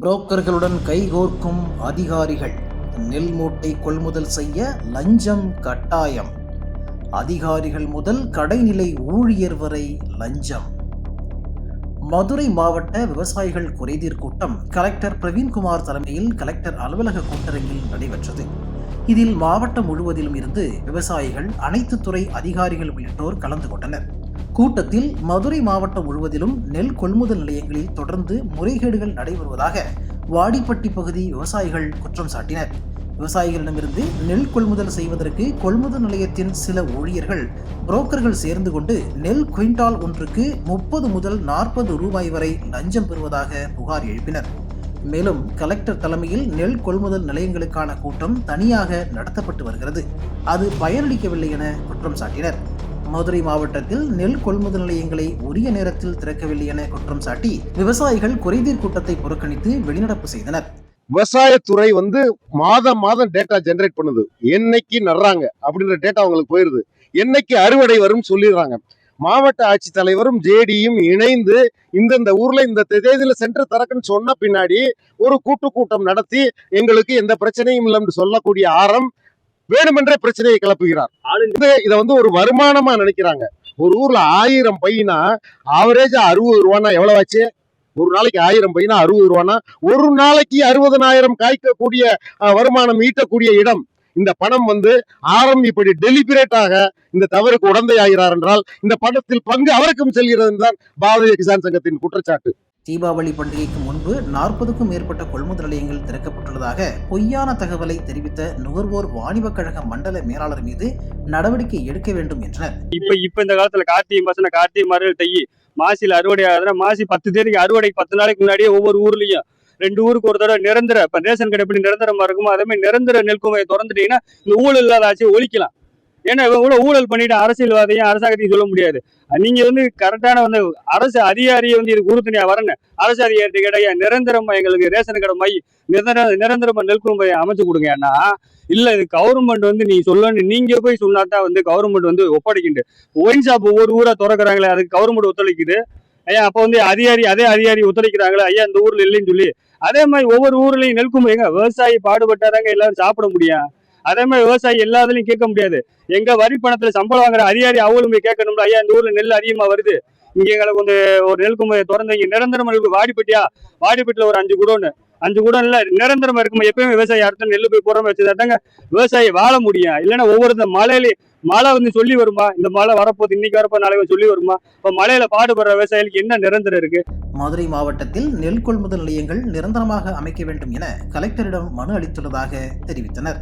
புரோக்கர்களுடன் கைகோர்க்கும் அதிகாரிகள். நெல் மூட்டை கொள்முதல் செய்ய லஞ்சம் கட்டாயம். அதிகாரிகள் முதல் கடைநிலை ஊழியர் வரை லஞ்சம். மதுரை மாவட்ட விவசாயிகள் குறைதீர் கூட்டம் கலெக்டர் பிரவீன்குமார் தலைமையில் கலெக்டர் அலுவலக கூட்டரங்கில் நடைபெற்றது. இதில் மாவட்டம் முழுவதிலும் இருந்து விவசாயிகள் அனைத்து துறை அதிகாரிகள் உள்ளிட்டோர் கலந்து கொண்டனர். கூட்டத்தில் மதுரை மாவட்டம் முழுவதிலும் நெல் கொள்முதல் நிலையங்களில் தொடர்ந்து முறைகேடுகள் நடைபெறுவதாக வாடிப்பட்டி பகுதி விவசாயிகள் குற்றம் சாட்டினர். விவசாயிகளிடமிருந்து நெல் கொள்முதல் செய்வதற்கு கொள்முதல் நிலையத்தின் சில ஊழியர்கள் புரோக்கர்கள் சேர்ந்து கொண்டு நெல் குவிண்டால் ஒன்றுக்கு முப்பது முதல் நாற்பது ரூபாய் வரை லஞ்சம் பெறுவதாக புகார் எழுப்பினர். மேலும் கலெக்டர் தலைமையில் நெல் கொள்முதல் நிலையங்களுக்கான கூட்டம் தனியாக நடத்தப்பட்டு வருகிறது. அது பயனளிக்கவில்லை என குற்றம் சாட்டினர். மதுரை மாவட்டத்தில் நெல் கொள்முதல் நிலையங்களை உரிய நேரத்தில் திறக்கவில்லை என குற்றம் சாட்டி விவசாயிகள் குறைதீர் கூட்டத்தை புறக்கணித்து வெளிநடப்பு செய்தனர். விவசாயத்துறை வந்து மாதம் மாதம் டேட்டா ஜெனரேட் பண்ணுது. என்னைக்கு நடுறாங்க அப்படின்ற டேட்டா அவங்களுக்கு போயிருது. என்னைக்கு அறுவடை வரும் சொல்லிடுறாங்க. மாவட்ட ஆட்சித்தலைவரும் ஜேடியும் இணைந்து இந்தந்த ஊர்ல இந்த தேதியில சென்டர் திறக்குன்னு சொன்ன பின்னாடி ஒரு கூட்டு கூட்டம் நடத்தி எங்களுக்கு எந்த பிரச்சனையும் இல்லைன்னு சொல்லக்கூடிய ஆரம் வேணுமென்றே பிரச்சனையை கிளப்புகிறார். இது இதை வந்து ஒரு வருமானமா நினைக்கிறாங்க. ஒரு ஊர்ல ஆயிரம் பையனா ஆவரேஜா அறுபது ரூபான்னா எவ்வளவு ஆச்சு? ஒரு நாளைக்கு ஆயிரம் பையனா அறுபது ரூபானா ஒரு நாளைக்கு அறுபதனாயிரம் காய்க்கக்கூடிய வருமானம் ஈட்டக்கூடிய இடம். இந்த பணம் வந்து ஆரம் இப்படி டெலிபரேட்டாக இந்த தவறுக்கு உடந்தையாகிறார் என்றால் இந்த பணத்தில் பங்கு அவருக்கும் செல்கிறது தான் பாரதிய கிசான் சங்கத்தின் குற்றச்சாட்டு. தீபாவளி பண்டிகைக்கு முன்பு நாற்பதுக்கும் மேற்பட்ட கொள்முதல் நிலையங்கள் திறக்கப்பட்டுள்ளதாக பொய்யான தகவலை தெரிவித்த நுகர்வோர் வாணிபக் கழக மண்டல மேலாளர் மீது நடவடிக்கை எடுக்க வேண்டும் என்றனர். இப்ப இப்ப இந்த காலத்துல கார்த்திகை மாசம் கார்த்திகை மறுகள் தையி மாசில அறுவடை ஆகுதுன்னா மாசி பத்து தேதிக்கு அறுவடை பத்து நாளைக்கு முன்னாடியே ஒவ்வொரு ஊர்லயும் ரெண்டு ஊருக்கு ஒரு தடவை நிரந்தர இப்ப ரேஷன் கடை எப்படி நிரந்தரமா இருக்குமோ அதே மாதிரி நிரந்தர நெல் நெல்குமையை திறந்துட்டீங்கன்னா இந்த ஊழல் இல்லாத ஆட்சியை ஒழிக்கலாம். ஏன்னா இவங்க கூட ஊழல் பண்ணிட்டு அரசியல்வாதையும் அரசாங்கத்தையும் சொல்ல முடியாது. நீங்க வந்து கரெக்டான வந்து அரசு அதிகாரியை வந்து இதுக்கு உறுதுணையா வரணும். அரசு அதிகாரி கிடையாது நிரந்தரமா எங்களுக்கு ரேஷன் கடை மை நிரந்தர நிரந்தரமா நெல்குமையை அமைச்சு கொடுங்க ஏன்னா இல்ல இது கவர்மெண்ட் வந்து நீ சொல்லணும் நீங்க போய் சொன்னாதான் வந்து கவர்மெண்ட் வந்து ஒப்படைக்கிண்டு ஒயின் ஷாப் ஒவ்வொரு ஊரா திறக்கிறாங்களே அதுக்கு கவர்மெண்ட் ஒத்துழைக்குது. ஐயா அப்போ வந்து அதிகாரி அதே அதிகாரி ஒத்துழைக்கிறாங்களே? ஐயா இந்த ஊர்ல இல்லைன்னு சொல்லி. அதே மாதிரி ஒவ்வொரு ஊர்லயும் நெல்கும் எங்க விவசாயி பாடுபட்டாதாங்க எல்லாரும் சாப்பிட முடியும். அதே மாதிரி விவசாயி எல்லாத்துலயும் கேட்க முடியாது. எங்க வரி பணத்துல சம்பளம் வாங்குற அதிகாரி அவங்களும் போய் கேட்கணும்ல ஐயா இந்த ஊர்ல நெல் அதிகமா வருது. இங்க எங்களுக்கு வந்து ஒரு நெல் கும்பை திறந்து இங்க நிரந்தரமா இருக்கு. வாடிப்பட்டியா? வாடிப்பட்டில ஒரு அஞ்சு குடோன்னு. அஞ்சு குடம் இல்ல நிரந்தரமா இருக்குமா? எப்பயுமே விவசாயி அடுத்த நெல் போய் புறமே வச்சுதாங்க விவசாயி வாழ முடியும். இல்லைன்னா ஒவ்வொரு இந்த மழை வந்து சொல்லி வருமா? இந்த மழை வரப்போகுது இன்னைக்கு வரப்போ நாளைக்கு சொல்லி வருமா? இப்போ மழையில பாடுபடுற விவசாயிகளுக்கு என்ன நிரந்தரம் இருக்கு? மதுரை மாவட்டத்தில் நெல் கொள்முதல் நிலையங்கள் நிரந்தரமாக அமைக்க வேண்டும் என கலெக்டரிடம் மனு அளித்துள்ளதாக தெரிவித்தனர்.